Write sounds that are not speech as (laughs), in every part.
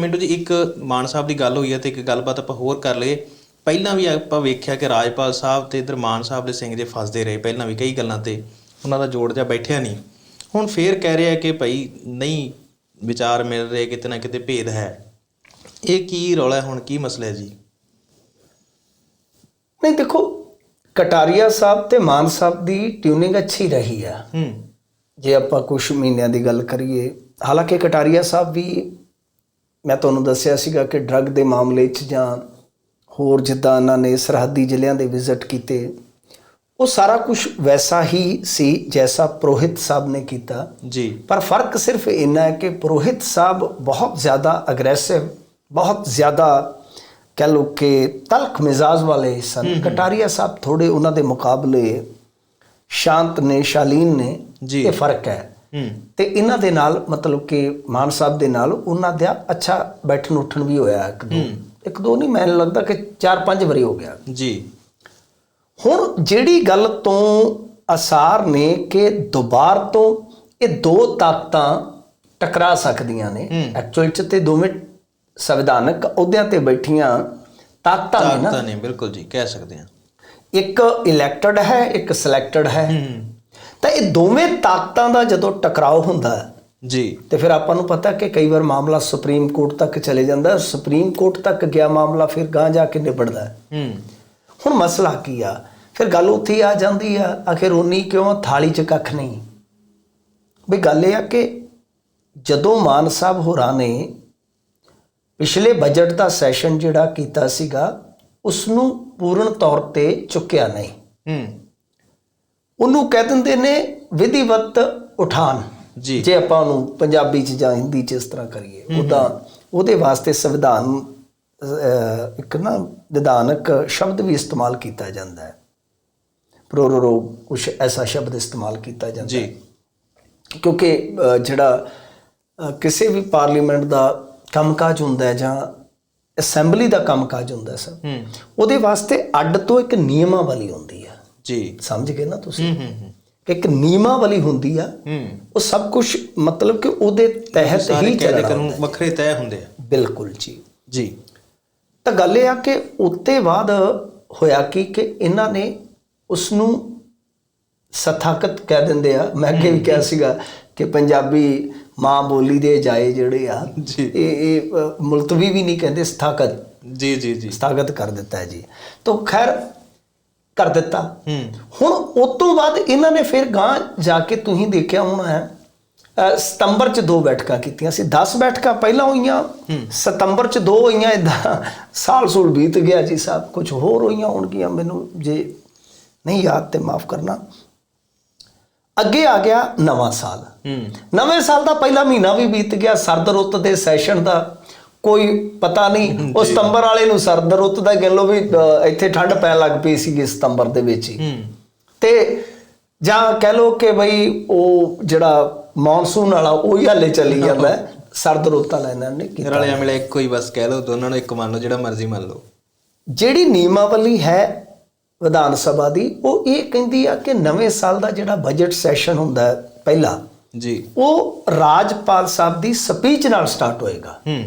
ਮਿੰਟੂ ਜੀ ਇੱਕ ਮਾਨ ਸਾਹਿਬ ਦੀ ਗੱਲ ਹੋਈ ਹੈ ਤੇ ਇੱਕ ਗੱਲਬਾਤ ਆਪਾਂ ਹੋਰ ਕਰ ਲਈਏ। ਪਹਿਲਾਂ ਵੀ ਆਪਾਂ ਵੇਖਿਆ ਕਿ ਰਾਜਪਾਲ ਸਾਹਿਬ ਤੇ ਇਧਰ ਮਾਨ ਸਾਹਿਬ ਦੇ ਸਿੰਘ ਜੇ ਫਸਦੇ ਰਹੇ ਪਹਿਲਾਂ ਵੀ ਕਈ ਗੱਲਾਂ ਤੇ ਉਹਨਾਂ ਦਾ ਜੋੜ ਜਾ ਬੈਠਿਆ ਨਹੀਂ। ਹੁਣ ਫੇਰ ਕਹਿ ਰਿਹਾ ਕਿ ਭਾਈ ਨਹੀਂ ਵਿਚਾਰ ਮਿਲ ਰਹੇ ਕਿਤੇ ਨਾ ਕਿਤੇ ਭੇਦ ਹੈ। ਇਹ ਕੀ ਰੌਲਾ ਹੁਣ ਕੀ ਮਸਲਾ ਹੈ ਜੀ? ਨਹੀਂ ਦੇਖੋ ਕਟਾਰੀਆ ਸਾਹਿਬ ਤੇ ਮਾਨ ਸਾਹਿਬ ਦੀ ਟਿਊਨਿੰਗ ਅੱਛੀ ਰਹੀ ਆ। ਹੂੰ। ਜੇ ਆਪਾਂ ਕੁਝ ਮਹੀਨਿਆਂ ਦੀ ਗੱਲ ਕਰੀਏ ਹਾਲਾਂਕਿ ਕਟਾਰੀਆ ਸਾਹਿਬ ਵੀ ਮੈਂ ਤੁਹਾਨੂੰ ਦੱਸਿਆ ਸੀਗਾ ਕਿ ਡਰੱਗ ਦੇ ਮਾਮਲੇ 'ਚ ਜਾਂ ਹੋਰ ਜਿੱਦਾਂ ਇਹਨਾਂ ਨੇ ਸਰਹੱਦੀ ਜ਼ਿਲ੍ਹਿਆਂ ਦੇ ਵਿਜ਼ਿਟ ਕੀਤੇ ਉਹ ਸਾਰਾ ਕੁਝ ਵੈਸਾ ਹੀ ਸੀ ਜੈਸਾ ਪ੍ਰੋਹਿਤ ਸਾਹਿਬ ਨੇ ਕੀਤਾ। ਜੀ। ਪਰ ਫ਼ਰਕ ਸਿਰਫ ਇੰਨਾ ਹੈ ਕਿ ਪ੍ਰੋਹਿਤ ਸਾਹਿਬ ਬਹੁਤ ਜ਼ਿਆਦਾ ਅਗਰੈਸਿਵ ਬਹੁਤ ਜ਼ਿਆਦਾ ਕਹ ਲੋ ਕਿ ਤਲਖ ਮਿਜ਼ਾਜ ਵਾਲੇ ਸਨ। ਕਟਾਰੀਆ ਸਾਹਿਬ ਥੋੜੇ ਉਹਨਾਂ ਦੇ ਮੁਕਾਬਲੇ ਸ਼ਾਂਤ ਨੇ ਸ਼ਾਲੀਨ ਨੇ ਜੀ। ਇਹ ਫ਼ਰਕ ਹੂੰ। ਤੇ ਇਹਨਾਂ ਦੇ ਨਾਲ ਮਤਲਬ ਕਿ ਮਾਨ ਸਾਹਿਬ ਦੇ ਨਾਲ ਉਹਨਾਂ ਦਾ ਅੱਛਾ ਬੈਠਣ ਉੱਠਣ ਵੀ ਹੋਇਆ ਇੱਕ ਦੋ। ਇੱਕ ਦੋ ਨਹੀਂ ਮੈਨੂੰ ਲੱਗਦਾ ਕਿ 4-5 ਵਾਰੀ ਹੋ ਗਿਆ। ਜੀ। ਹੁਣ ਜਿਹੜੀ ਗੱਲ ਤੋਂ ਅਸਾਰ ਨੇ ਕਿ ਦੁਬਾਰ ਤੋਂ ਇਹ ਦੋ ਤਾਕਤਾਂ ਟਕਰਾ ਸਕਦੀਆਂ ਨੇ ਐਕਚੁਅਲ ਚ ਤੇ ਦੋਵੇਂ ਸੰਵਿਧਾਨਕ ਅਹੁਦਿਆਂ ਤੇ ਬੈਠੀਆਂ ਤਾਕਤਾਂ ਨੇ ਨਾ। ਤਾਂ ਨਹੀਂ ਬਿਲਕੁਲ ਜੀ ਕਹਿ ਸਕਦੇ ਹਾਂ। ਇੱਕ ਇਲੈਕਟਡ ਹੈ ਇੱਕ ਸਿਲੈਕਟਡ ਹੂੰ। ਤਾਂ ਇਹ ਦੋਵੇਂ ਤਾਕਤਾਂ ਦਾ ਜਦੋਂ ਟਕਰਾਓ ਹੁੰਦਾ ਹੈ ਜੀ। ਤੇ ਫਿਰ ਆਪਾਂ ਨੂੰ ਪਤਾ ਕਿ ਕਈ ਵਾਰ ਮਾਮਲਾ ਸੁਪਰੀਮ ਕੋਰਟ ਤੱਕ ਚਲੇ ਜਾਂਦਾ ਹੈ ਸੁਪਰੀਮ ਕੋਰਟ ਤੱਕ ਗਿਆ ਮਾਮਲਾ ਫਿਰ ਗਾਂ ਜਾ ਕੇ ਨਿਬੜਦਾ ਹੈ। ਹੂੰ। ਹੁਣ ਮਸਲਾ ਕੀ ਆ? ਫਿਰ ਗੱਲ ਉੱਥੇ ਆ ਜਾਂਦੀ ਆ ਆਖਿਰ ਉਨੀ ਕਿਉਂ ਥਾਲੀ 'ਚ ਕੱਖ ਨਹੀਂ? ਵੀ ਗੱਲ ਇਹ ਆ ਕਿ ਜਦੋਂ ਮਾਨ ਸਾਹਿਬ ਹੋਰਾਂ ਨੇ ਪਿਛਲੇ ਬਜਟ ਦਾ ਸੈਸ਼ਨ ਜਿਹੜਾ ਕੀਤਾ ਸੀਗਾ ਉਸ ਨੂੰ ਪੂਰਨ ਤੌਰ ਤੇ ਚੁੱਕਿਆ ਨਹੀਂ। ਹੂੰ। ਉਹਨੂੰ ਕਹਿ ਦਿੰਦੇ ਨੇ ਵਿਧੀਵਤ ਉਠਾਨ। ਜੀ। ਜੇ ਆਪਾਂ ਉਹਨੂੰ ਪੰਜਾਬੀ ਚ ਜਾਂ ਹਿੰਦੀ ਚ ਇਸ ਤਰ੍ਹਾਂ ਕਰੀਏ ਉਹਦਾ ਉਹਦੇ ਵਾਸਤੇ ਸੰਵਿਧਾਨ ਇੱਕ ਨਾ ਵਿਧਾਨਕ ਸ਼ਬਦ ਵੀ ਇਸਤੇਮਾਲ ਕੀਤਾ ਜਾਂਦਾ ਹੈ। ਪ੍ਰੋਰੋਰੋ ਕੁਝ ਐਸਾ ਸ਼ਬਦ ਇਸਤੇਮਾਲ ਕੀਤਾ ਜਾਂਦਾ ਜੀ। ਕਿਉਂਕਿ ਜਿਹੜਾ ਕਿਸੇ ਵੀ ਪਾਰਲੀਮੈਂਟ ਦਾ ਕੰਮਕਾਜ ਹੁੰਦਾ ਹੈ ਜਾਂ ਅਸੈਂਬਲੀ ਦਾ ਕੰਮਕਾਜ ਹੁੰਦਾ ਸਰ ਉਹਦੇ ਵਾਸਤੇ ਅੱਡ ਤੋਂ ਇੱਕ ਨਿਯਮਾਵਲੀ ਹੁੰਦੀ ਹੈ। ਜੀ। ਸਮਝ ਗਏ ਨਾ ਤੁਸੀਂ? ਹੂੰ ਹੂੰ ਇੱਕ ਨਿਯਮਾਵਲੀ ਹੁੰਦੀ ਆ ਉਹ ਸਭ ਕੁਝ ਮਤਲਬ ਕਿ ਉਹਦੇ ਤਹਿਤ ਹੀ ਚੱਲਣਾ ਕਾਨੂੰਨ ਵੱਖਰੇ ਤੈਅ ਹੁੰਦੇ ਆ। ਬਿਲਕੁਲ ਜੀ। ਜੀ। ਤਾਂ ਗੱਲ ਇਹ ਆ ਕਿ ਉੱਤੇ ਬਾਅਦ ਹੋਇਆ ਕੀ ਕਿ ਇਹਨਾਂ ਨੇ ਉਸ ਨੂੰ ਸਥਾਕਤ ਕਹਿ ਦਿੰਦੇ ਆ। ਮੈਂ ਅੱਗੇ ਵੀ ਕਿਹਾ ਸੀਗਾ ਕਿ ਪੰਜਾਬੀ ਮਾਂ ਬੋਲੀ ਦੇ ਜਾਏ ਜਿਹੜੇ ਆ। ਇਹ ਇਹ ਮੁਲਤਵੀ ਵੀ ਨਹੀਂ ਕਹਿੰਦੇ ਸਥਾਕਤ ਜੀ ਜੀ ਜੀ। ਸਥਾਗਤ ਕਰ ਦਿੱਤਾ ਹੈ ਜੀ। ਤਾਂ ਖੈਰ ਕਰ ਦਿੱਤਾ। ਹੁਣ ਉਸ ਤੋਂ ਬਾਅਦ ਇਹਨਾਂ ਨੇ ਫਿਰ ਗਾਂ ਜਾ ਕੇ ਤੁਸੀਂ ਦੇਖਿਆ ਹੋਣਾ ਹੈ ਸਤੰਬਰ ਚ ਦੋ ਬੈਠਕਾਂ ਕੀਤੀਆਂ ਸੀ। 10 ਬੈਠਕਾਂ ਪਹਿਲਾਂ ਹੋਈਆਂ ਸਤੰਬਰ ਚ ਦੋ ਹੋਈਆਂ ਇਦਾਂ ਸਾਲ ਸੂਲ ਬੀਤ ਗਿਆ ਜੀ ਸਾਹਿਬ ਕੁਝ। ਹੋਰ ਹੋਈਆਂ ਹੋਣਗੀਆਂ ਮੈਨੂੰ ਜੇ ਨਹੀਂ ਯਾਦ ਤੇ ਮਾਫ ਕਰਨਾ। ਅੱਗੇ ਆ ਗਿਆ ਨਵਾਂ ਸਾਲ। ਨਵੇਂ ਸਾਲ ਦਾ ਪਹਿਲਾ ਮਹੀਨਾ ਵੀ ਬੀਤ ਗਿਆ। ਸਰਦ ਰੁੱਤ ਦੇ ਸੈਸ਼ਨ ਦਾ ਕੋਈ ਪਤਾ ਨਹੀਂ। (laughs) ਉਹ ਸਤੰਬਰ ਵਾਲੇ ਨੂੰ ਸਰਦ ਰੁੱਤ ਦਾ ਕਹਿ ਲੋ ਵੀ ਇੱਥੇ ਠੰਡ ਪੈਣ ਲੱਗ ਪਈ ਸੀ ਸਤੰਬਰ ਦੇ ਵਿੱਚ ਹੀ। ਤੇ ਜਾਂ ਕਹਿ ਲੋ ਕਿ ਬਈ ਉਹ ਜਿਹੜਾ ਮੌਨਸੂਨ ਵਾਲਾ ਉਹ ਹੀ ਹਾਲੇ ਚੱਲੀ ਜਾਂਦਾ। ਸਰਦ ਰੁੱਤ ਵਾਲਾ ਇਹਨਾਂ ਨੇ ਕੀਤਾ। ਰਲਿਆ ਮਿਲਿਆ ਇੱਕੋ ਹੀ ਬਸ ਕਹਿ ਲਓ ਦੋਨਾਂ ਨੂੰ ਇੱਕ ਮੰਨ ਲਓ ਜਿਹੜਾ ਮਰਜ਼ੀ ਮੰਨ ਲਓ। ਜਿਹੜੀ ਨਿਯਮਾਵਲੀ ਹੈ ਵਿਧਾਨ ਸਭਾ ਦੀ ਉਹ ਇਹ ਕਹਿੰਦੀ ਆ ਕਿ ਨਵੇਂ ਸਾਲ ਦਾ ਜਿਹੜਾ ਬਜਟ ਸੈਸ਼ਨ ਹੁੰਦਾ ਹੈ ਪਹਿਲਾ ਜੀ। ਉਹ ਰਾਜਪਾਲ ਸਾਹਿਬ ਦੀ ਸਪੀਚ ਨਾਲ ਸਟਾਰਟ ਹੋਏਗਾ। ਹੂੰ।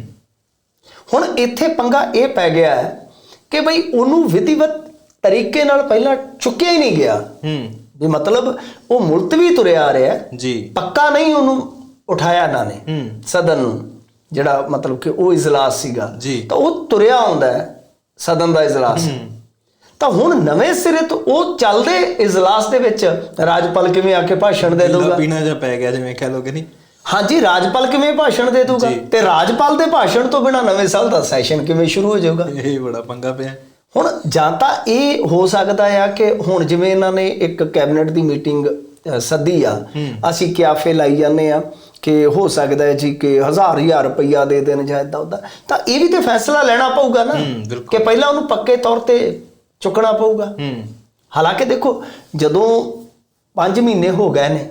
ਹੁਣ ਇੱਥੇ ਪੰਗਾ ਇਹ ਪੈ ਗਿਆ ਹੈ ਕਿ ਭਈ ਉਹਨੂੰ ਵਿਧੀਵਤ ਤਰੀਕੇ ਨਾਲ ਪਹਿਲਾਂ ਚੁੱਕਿਆ ਹੀ ਨਹੀਂ ਗਿਆ। ਹੂੰ। ਵੀ ਮਤਲਬ ਉਹ ਮੁਲਤਵੀ ਤੁਰਿਆ ਆ ਰਿਹਾ ਜੀ। ਪੱਕਾ ਨਹੀਂ ਉਹਨੂੰ ਉਠਾਇਆ ਨੇ ਹੂੰ। ਸਦਨ ਨੂੰ ਜਿਹੜਾ ਮਤਲਬ ਕਿ ਉਹ ਇਜਲਾਸ ਸੀਗਾ। ਤਾਂ ਉਹ ਤੁਰਿਆ ਆਉਂਦਾ ਹੈ ਸਦਨ ਦਾ ਇਜਲਾਸ। ਤਾਂ ਹੁਣ ਨਵੇਂ ਸਿਰੇ ਤੋਂ ਉਹ ਚੱਲਦੇ ਇਜਲਾਸ ਦੇ ਵਿੱਚ ਰਾਜਪਾਲ ਕਿਵੇਂ ਆ ਕੇ ਭਾਸ਼ਣ ਦੇ ਦਊਗਾ? ਪੀਣਾ ਜਾਂ ਪੈ ਗਿਆ ਜਿਵੇਂ ਕਹਿ ਕਿ ਨਹੀਂ। ਹਾਂਜੀ ਰਾਜਪਾਲ ਕਿਵੇਂ ਭਾਸ਼ਣ ਦੇ ਦਊਗਾ? ਜੀ। ਤੇ ਰਾਜਪਾਲ ਦੇ ਭਾਸ਼ਣ ਤੋਂ ਬਿਨਾ ਨਵੇਂ ਸਾਲ ਦਾ ਸੈਸ਼ਨ ਕਿਵੇਂ ਸ਼ੁਰੂ ਹੋ ਜਾਊਗਾ? ਇਹ ਬੜਾ ਪੰਗਾ ਪਿਆ। ਹੁਣ ਜਾਂ ਤਾਂ ਇਹ ਹੋ ਸਕਦਾ ਆ ਕਿ ਹੁਣ ਜਿਵੇਂ ਇਹਨਾਂ ਨੇ ਇੱਕ ਕੈਬਨਿਟ ਦੀ ਮੀਟਿੰਗ ਸੱਦੀ ਆ ਅਸੀਂ ਕਿਆਫੇ ਲਾਈ ਜਾਂਦੇ ਆ ਕਿ ਹੋ ਸਕਦਾ ਹੈ ਜੀ ਕਿ ਹਜ਼ਾਰ ਹਜ਼ਾਰ ਰੁਪਈਆ ਦੇ ਦੇਣ ਜਾਂ ਇਦਾਂ ਉਦਾਂ। ਤਾਂ ਇਹ ਵੀ ਤੇ ਫੈਸਲਾ ਲੈਣਾ ਪਊਗਾ ਨਾ। ਕਿ ਪਹਿਲਾਂ ਉਹਨੂੰ ਪੱਕੇ ਤੌਰ ਤੇ ਚੁੱਕਣਾ ਪਊਗਾ। ਹਾਲਾਂਕਿ ਦੇਖੋ ਜਦੋਂ 5 ਮਹੀਨੇ ਹੋ ਗਏ ਨੇ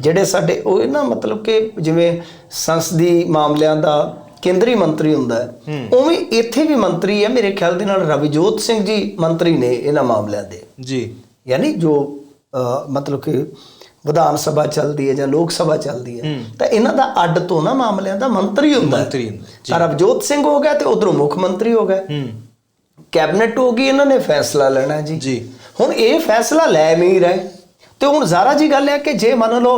ਜਿਹੜੇ ਸਾਡੇ ਉਹ ਨਾ ਮਤਲਬ ਕਿ ਜਿਵੇਂ ਸੰਸਦੀ ਮਾਮਲਿਆਂ ਦਾ ਕੇਂਦਰੀ ਮੰਤਰੀ ਹੁੰਦਾ ਹੈ ਉਵੇਂ ਇੱਥੇ ਵੀ ਮੰਤਰੀ ਹੈ ਮੇਰੇ ਖਿਆਲ ਦੇ ਨਾਲ ਰਵਿਜੋਤ ਸਿੰਘ ਜੀ ਮੰਤਰੀ ਨੇ ਇਹਨਾਂ ਮਾਮਲਿਆਂ ਦੇ। ਜੀ। ਯਾਨੀ ਜੋ ਮਤਲਬ ਕਿ ਵਿਧਾਨ ਸਭਾ ਚੱਲਦੀ ਹੈ ਜਾਂ ਲੋਕ ਸਭਾ ਚੱਲਦੀ ਹੈ ਤਾਂ ਇਹਨਾਂ ਦਾ ਅੱਡ ਤੋਂ ਨਾ ਮਾਮਲਿਆਂ ਦਾ ਮੰਤਰੀ ਹੁੰਦਾ ਹੈ। ਮੰਤਰੀ ਹੁੰਦਾ, ਪਰ ਅਵਜੋਤ ਸਿੰਘ ਹੋ ਗਿਆ ਤੇ ਉਧਰੋਂ ਮੁੱਖ ਮੰਤਰੀ ਹੋ ਹੂੰ। ਕੈਬਨਿਟ ਹੋ ਗਈ ਇਹਨਾਂ ਨੇ ਫੈਸਲਾ ਲੈਣਾ ਜੀ। ਜੀ। ਹੁਣ ਇਹ ਫੈਸਲਾ ਲੈ ਨਹੀਂ ਰਹੇ। ਤੇ ਹੁਣ ਜ਼ਾਰਾ ਜੀ ਗੱਲ ਹੈ ਕਿ ਜੇ ਮੰਨ ਲਓ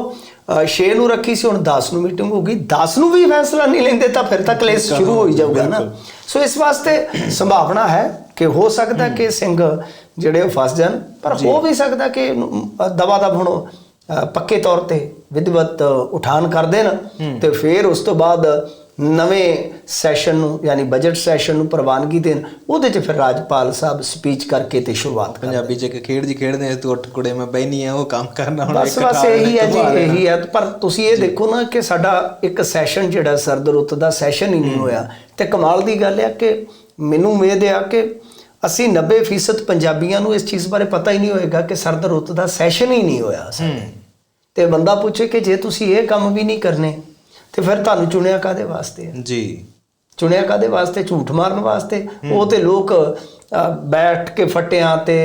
6 ਨੂੰ ਰੱਖੀ ਸੀ ਹੁਣ 10 ਨੂੰ ਮੀਟਿੰਗ ਹੋ ਗਈ 10 ਨੂੰ ਵੀ ਫੈਸਲਾ ਨਹੀਂ ਲੈਂਦੇ ਤਾਂ ਫਿਰ ਤਾਂ ਕਲੇਸ਼ ਸ਼ੁਰੂ ਹੋ ਹੀ ਜਾਊਗਾ ਨਾ। ਸੋ ਇਸ ਵਾਸਤੇ ਸੰਭਾਵਨਾ ਹੈ ਕਿ ਹੋ ਸਕਦਾ ਕਿ ਸਿੰਘ ਜਿਹੜੇ ਉਹ ਫਸ ਜਾਣ ਪਰ ਹੋ ਵੀ ਸਕਦਾ ਕਿ ਦਵਾ ਦਬ ਹੁਣ ਪੱਕੇ ਤੌਰ ਤੇ ਵਿਧਵਤ ਉਠਾਨ ਕਰ ਦੇਣ ਤੇ ਫਿਰ ਉਸ ਤੋਂ ਬਾਅਦ ਨਵੇਂ ਸੈਸ਼ਨ ਨੂੰ ਯਾਨੀ ਬਜਟ ਸੈਸ਼ਨ ਨੂੰ ਪ੍ਰਵਾਨਗੀ ਦੇਣ ਉਹਦੇ 'ਚ ਫਿਰ ਰਾਜਪਾਲ ਸਾਹਿਬ ਸਪੀਚ ਕਰਕੇ ਤੇ ਸ਼ੁਰੂਆਤ ਪੰਜਾਬੀ ਚ ਇੱਕ ਖੇਡ ਜੀ ਖੇਡਦੇ ਆ ਤੂੰ ਉੱਠ ਕੁੜੇ ਮੈਂ ਬੈਣੀ ਆ ਉਹ ਕੰਮ ਕਰਨਾ ਹੁਣ ਇੱਕ ਬਸ ਇਹੀ ਹੈ ਜੀ। ਇਹੀ ਹੈ ਪਰ ਤੁਸੀਂ ਇਹ ਦੇਖੋ ਨਾ ਕਿ ਸਾਡਾ ਇੱਕ ਸੈਸ਼ਨ ਜਿਹੜਾ ਸਰਦ ਰੁੱਤ ਦਾ ਸੈਸ਼ਨ ਹੀ ਨਹੀਂ ਹੋਇਆ। ਤੇ ਕਮਾਲ ਦੀ ਗੱਲ ਹੈ ਕਿ ਮੈਨੂੰ ਉਮੀਦ ਹੈ ਕਿ ਅਸੀਂ 90% ਪੰਜਾਬੀਆਂ ਨੂੰ ਇਸ ਚੀਜ਼ ਬਾਰੇ ਪਤਾ ਹੀ ਨਹੀਂ ਹੋਏਗਾ ਕਿ ਸਰਦ ਰੁੱਤ ਦਾ ਸੈਸ਼ਨ ਹੀ ਨਹੀਂ ਹੋਇਆ ਸਾਡੇ। ਤੇ ਬੰਦਾ ਪੁੱਛੇ ਕਿ ਜੇ ਤੁਸੀਂ ਇਹ ਕੰਮ ਵੀ ਨਹੀਂ ਕਰਨੇ ਤੇ ਫਿਰ ਤੁਹਾਨੂੰ ਚੁਣਿਆ ਕਾਦੇ ਵਾਸਤੇ ਹੈ ਜੀ। ਚੁਣਿਆ ਕਾਦੇ ਵਾਸਤੇ? ਝੂਠ ਮਾਰਨ ਵਾਸਤੇ? ਉਹ ਤੇ ਲੋਕ ਬੈਠ ਕੇ ਫਟਿਆਂ ਤੇ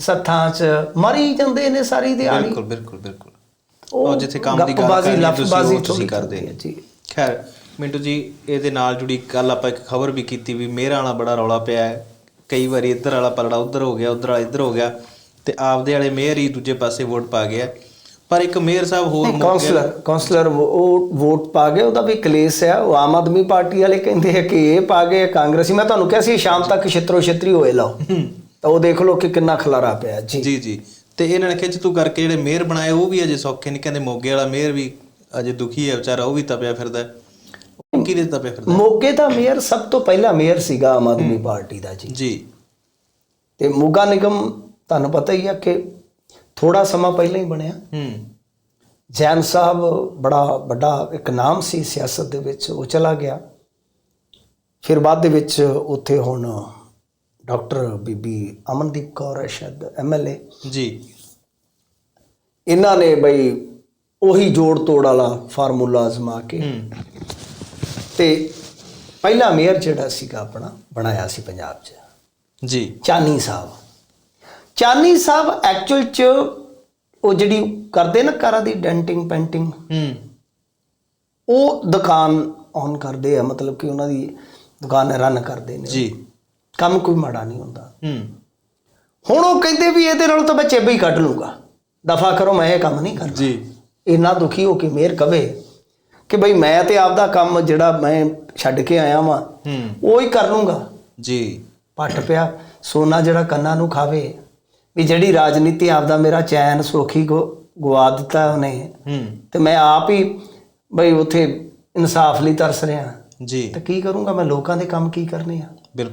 ਸੱਥਾਂ 'ਚ ਮਰੀ ਜਾਂਦੇ ਨੇ ਸਾਰੀ ਦਿਹਾੜੀ। ਬਿਲਕੁਲ ਬਿਲਕੁਲ ਬਿਲਕੁਲ। ਉਹ ਜਿੱਥੇ ਕੰਮ ਦੀ ਗੱਲ ਕਰਨੀ ਤੁਸੀਂ ਕਰਦੇ ਜੀ। ਖੈਰ ਮਿੰਟੂ ਜੀ ਇਹਦੇ ਨਾਲ ਜੁੜੀ ਕੱਲ ਆਪਾਂ ਇੱਕ ਖਬਰ ਵੀ ਕੀਤੀ ਵੀ ਮੇਰਾ ਵਾਲਾ ਬੜਾ ਰੌਲਾ ਪਿਆ ਹੈ। ਕਈ ਵਾਰੀ ਇੱਧਰ ਵਾਲਾ ਪਲੜਾ ਉੱਧਰ ਹੋ ਗਿਆ ਉੱਧਰ ਵਾਲਾ ਇੱਧਰ ਹੋ ਗਿਆ। ਤੇ ਆਪਦੇ ਵਾਲੇ ਮੇਅਰ ਹੀ ਦੂਜੇ ਪਾਸੇ ਵੋਟ ਪਾ ਗਿਆ। ਪਰ ਇੱਕ ਮੇਅਰ ਸਾਹਿਬ ਹੋਰ ਕਾਉਂਸਲਰ ਕਾਉਂਸਲਰ ਉਹ ਵੋਟ ਪਾ ਗਏ ਉਹਦਾ ਵੀ ਕਲੇਸ਼ ਹੈ ਉਹ ਆਮ ਆਦਮੀ ਪਾਰਟੀ ਵਾਲੇ ਕਹਿੰਦੇ ਆ ਕਿ ਇਹ ਪਾ ਗਏ ਕਾਂਗਰਸੀ। ਮੈਂ ਤੁਹਾਨੂੰ ਕਿਹਾ ਸੀ ਸ਼ਾਮ ਤੱਕ ਛਿੱਤਰੋ ਛਿੱਤਰੀ ਹੋਏ ਲਾਓ। ਤਾਂ ਉਹ ਦੇਖ ਲਓ ਕਿ ਕਿੰਨਾ ਖਲਾਰਾ ਪਿਆ। ਜੀ। ਜੀ ਜੀ। ਤੇ ਇਹਨਾਂ ਨੇ ਖਿੱਚ ਤੂੰ ਕਰਕੇ ਜਿਹੜੇ ਮੇਅਰ ਬਣਾਏ ਉਹ ਵੀ ਅਜੇ ਸੌਖੇ ਨਹੀਂ। ਕਹਿੰਦੇ ਮੋਗੇ ਵਾਲਾ ਮੇਅਰ ਵੀ ਅਜੇ ਦੁਖੀ ਹੈ ਵਿਚਾਰਾ ਉਹ ਵੀ ਤਪਿਆ ਫਿਰਦਾ। ਕਿਹਦੇ ਤਪਿਆ ਫਿਰਦਾ? ਮੋਗੇ ਦਾ ਮੇਅਰ ਸਭ ਤੋਂ ਪਹਿਲਾ ਮੇਅਰ ਸੀਗਾ ਆਮ ਆਦਮੀ ਪਾਰਟੀ ਦਾ ਜੀ। ਜੀ। ਤੇ ਮੋਗਾ ਨਿਗਮ ਤੁਹਾਨੂੰ ਪਤਾ ਹੀ ਆ ਕਿ ਥੋੜਾ ਸਮਾਂ ਪਹਿਲਾਂ ਹੀ ਬਣਿਆ। ਹੂੰ। ਜੈਨ ਸਾਹਿਬ ਬੜਾ ਵੱਡਾ ਇੱਕ ਨਾਮ ਸੀ ਸਿਆਸਤ ਦੇ ਵਿੱਚ ਉਹ ਚਲਾ ਗਿਆ। ਫਿਰ ਬਾਅਦ ਦੇ ਵਿੱਚ ਉੱਥੇ ਹੁਣ ਡਾਕਟਰ ਬੀਬੀ ਅਮਨਦੀਪ ਕੌਰ ਸ਼ਾਇਦ ਐਮਐਲਏ ਜੀ। ਇਹਨਾਂ ਨੇ ਬਈ ਉਹੀ ਜੋੜ ਤੋੜ ਵਾਲਾ ਫਾਰਮੂਲਾ ਅਜ਼ਮਾ ਕੇ ਤੇ ਪਹਿਲਾ ਮੇਅਰ ਜਿਹੜਾ ਸੀਗਾ ਆਪਣਾ ਬਣਾਇਆ ਸੀ ਪੰਜਾਬ 'ਚ। ਜੀ। ਚਾਨੀ ਸਾਹਿਬ। ਚਾਨੀ ਸਾਹਿਬ ਐਕਚੁਅਲ 'ਚ ਉਹ ਜਿਹੜੀ ਕਰਦੇ ਨਾ ਕਾਰਾਂ ਦੀ ਡੈਂਟਿੰਗ ਪੇਂਟਿੰਗ ਹੂੰ। ਉਹ ਦੁਕਾਨ ਔਨ ਕਰਦੇ ਆ ਮਤਲਬ ਕਿ ਉਹਨਾਂ ਦੀ ਦੁਕਾਨ ਰਨ ਕਰਦੇ ਨੇ। ਜੀ। ਕੰਮ ਕੋਈ ਮਾੜਾ ਨਹੀਂ ਹੁੰਦਾ। ਹੂੰ। ਹੁਣ ਉਹ ਕਹਿੰਦੇ ਵੀ ਇਹਦੇ ਨਾਲ ਤਾਂ ਮੈਂ ਚੇਬੇ ਹੀ ਕੱਢ ਲੂੰਗਾ। ਦਫਾ ਕਰੋ ਮੈਂ ਇਹ ਕੰਮ ਨਹੀਂ ਕਰਨਾ। ਜੀ। ਇੰਨਾ ਦੁਖੀ ਹੋ ਕੇ ਮੇਰ ਕਵੇ ਕਿ ਬਈ ਮੈਂ ਤੇ ਆਪਦਾ ਕੰਮ ਜਿਹੜਾ ਮੈਂ ਛੱਡ ਕੇ ਆਇਆ ਵਾਂ ਹੂੰ। ਉਹ ਹੀ ਕਰ ਲੂੰਗਾ। ਜੀ। ਪੱਟ ਪਿਆ ਸੋਨਾ ਜਿਹੜਾ ਕੰਨਾਂ ਨੂੰ ਖਾਵੇ। ਵੀ ਜਿਹੜੀ ਰਾਜਨੀਤੀ ਆਪਦਾ ਮੇਰਾ ਚੈਨ ਸੋਖੀ ਗੋ ਗਵਾ ਦਿੱਤਾ ਉਹਨੇ। ਹੂੰ। ਤੇ ਮੈਂ ਆਪ ਹੀ ਬਈ ਉਥੇ ਇਨਸਾਫ ਲਈ ਤਰਸ ਰਿਹਾ। ਜੀ। ਤਾਂ ਕੀ ਕਰੂੰਗਾ ਮੈਂ? ਲੋਕਾਂ ਦੇ ਕੰਮ ਕੀ ਕਰਨੇ ਆ?